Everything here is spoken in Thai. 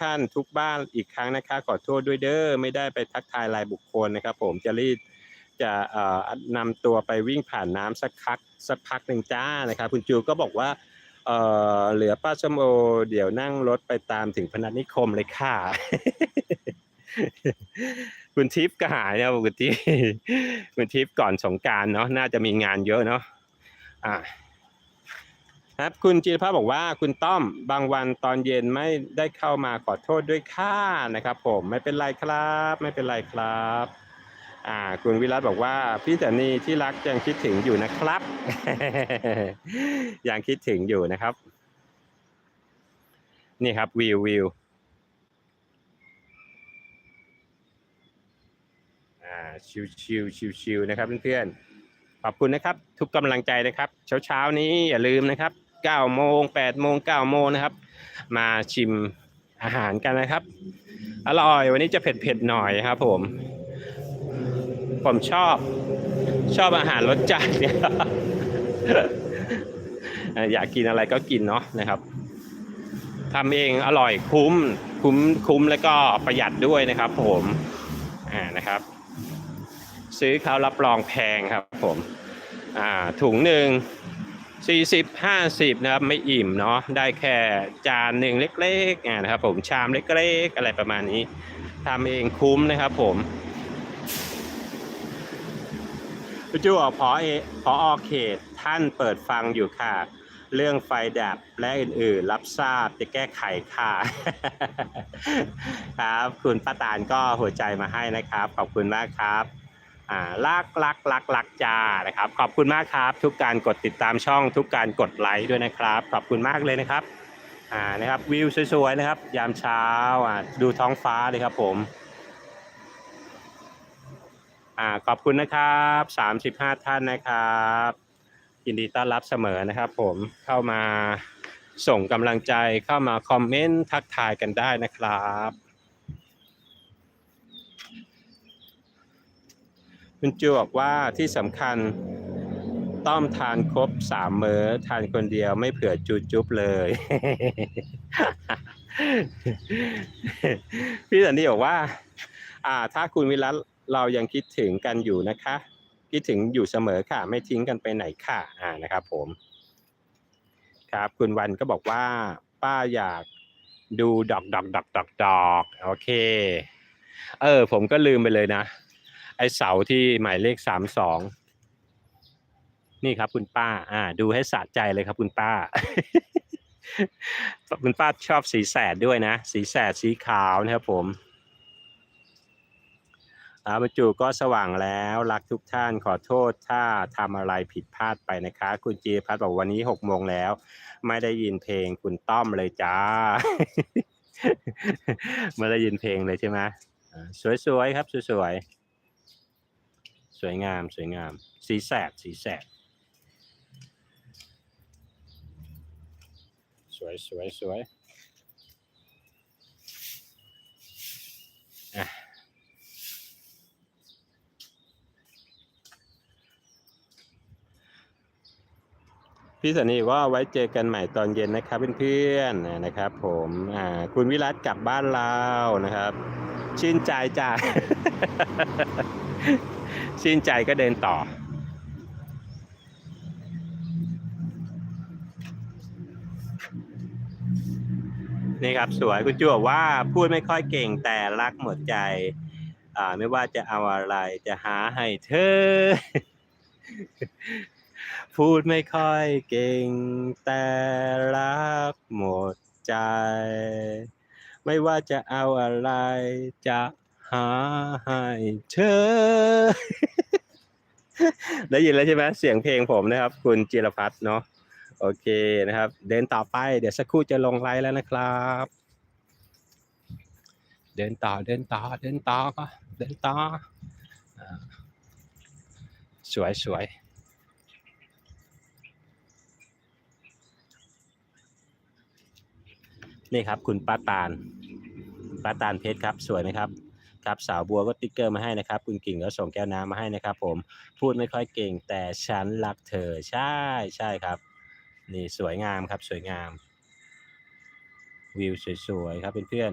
ท่านทุกบ้านอีกครั้งนะคะ ขอโทษด้วยเด้อไม่ได้ไปทักทายรายบุคคลนะครับ ผมจะรีบจะนำตัวไปวิ่งผ่านน้ำสักพักสักพักหนึ่งจ้านะครับ คุณจูก็บอกว่าเหลือป้าชมโอ เดี๋ยวนั่งรถไปตามถึงพนัสนิคมเลยค่ะ คุณทิพย์ก็หายนะคุณทิพย์คุณทิพย์ก่อนสงการเนาะน่าจะมีงานเยอะเนาะอ่า ครับคุณจิรภาพบอกว่าคุณต้อมบางวันตอนเย็นไม่ได้เข้ามาขอโทษด้วยค่านะครับ ผมไม่เป็นไรครับ ไม่เป็นไรครับอ่าคุณวิรัตบอกว่าพี่แต่นีที่รักยังคิดถึงอยู่นะครับ ยังคิดถึงอยู่นะครับ นี่ครับวิววิวอ่าชิวชิวชิวชิวนะครับเพื่อนๆขอบคุณนะครับ ทุกกำลังใจนะครับ เช้าเช้านี้อย่าลืมนะครับ 9โมง8โมง9โมงนะครับ มาชิมอาหารกันนะครับ อร่อยวันนี้จะเผ็ดๆหน่อยครับผม ผมชอบชอบอาหารรสจัดเนี่ยเอ่ออยากกินอะไรก็กินเนาะนะครับทำเองอร่อยคุ้มคุ้มคุ้มแล้วก็ประหยัดด้วยนะครับผมอ่านะครับ ซื้อเขารับรองแพงครับผมอ่าถุงหนึ่ง สี่สิบห้าสิบนะครับไม่อิ่มเนาะได้แค่จานหนึ่งเล็กๆนะครับ ผมชามเล็กๆอะไรประมาณนี้ทำเองคุ้มนะครับ ผมจูบอพอเอพออเขตท่านเปิดฟังอยู่ค่ะ เรื่องไฟดับและอื่นๆ รับทราบจะแก้ไขค่ะ ครับ คุณป้าตาลก็หัวใจมาให้นะครับ ขอบคุณมากครับ อ่ารักรักรักรักจ้านะครับ ขอบคุณมากครับ ทุกการกดติดตามช่อง ทุกการกดไลค์ด้วยนะครับ ขอบคุณมากเลยนะครับอ่านะครับวิวสวยๆนะครับ ยามเช้าอ่าดูท้องฟ้าเลยครับผมอ่าขอบคุณนะครับสามสิบห้าท่านนะครับ ยินดีต้อนรับเสมอนะครับผมเข้ามาส่งกำลังใจเข้ามาคอมเมนต์ทักทายกันได้นะครับ คุณจูบอกว่าที่สำคัญต้อมทานครบสามมื้อทานคนเดียวไม่เผื่อจุจุ๊บเลย พี่สันนี่บอกว่า อ่า ถ้าคุณวิรัตเรายังคิดถึงกันอยู่นะคะ คิดถึงอยู่เสมอค่ะ ไม่ทิ้งกันไปไหนค่ะ อ่านะครับ ผม ครับ คุณวันก็บอกว่า ป้าอยากดูดอกดอกดอกดอกดอกโอเค เออ ผมก็ลืมไปเลยนะ ไอเสาที่หมายเลขสามสองนี่ครับคุณป้า อ่า ดูให้สะใจเลยครับคุณป้า คุณป้าชอบสีแสดด้วยนะ สีแสดสีขาวนะครับผมอาบรรจุก็สว่างแล้วรักทุกท่านขอโทษถ้าทำอะไรผิดพลาดไปนะคะ คุณจีพัฒบอกวันนี้หกโมงแล้ว ไม่ได้ยินเพลงคุณต้อมเลยจ้า ไม่ได้ยินเพลงเลยใช่ไหมสวยๆครับสวยๆ สวยงามสวยงาม สีแสดสีแสดสวยสวยสวยอะพี่สันนี่ว่าไว้เจอกันใหม่ตอนเย็นนะครับเพื่อนๆนะครับผมอ่าคุณวิรัตกลับบ้านเรานะครับ ชื่นใจจ้า ชื่นใจก็เดินต่อ นี่ครับสวยคุณจูบอกว่าพูดไม่ค่อยเก่งแต่รักหมดใจ อ่าไม่ว่าจะเอาอะไรจะหาให้เธอ พูดไม่ค่อยเก่ง แต่รักหมดใจ ไม่ว่าจะเอาอะไรจะ หาให้เธอ ได้ยินแล้วใช่ไหมเสียงเพลงผมนะครับ คุณจิรพัฒน์เนาะโอเคนะครับ เดินต่อไปเดี๋ยวสักครู่จะลงไลน์แล้วนะครับ เดินต่อเดินต่อเดินต่อก็เดินต่อสวยสวยนี่ครับ คุณป้าตาลป้าตาลเพชรครับ สวยไหมครับ ครับสาวบัวก็ติ๊กเกอร์มาให้นะครับ คุณกิ่งก็ส่งแก้วน้ำมาให้นะครับ ผมพูดไม่ค่อยเก่ง แต่ฉันรักเธอใช่ใช่ครับ นี่สวยงามครับสวยงาม วิวสวยๆครับเพื่อน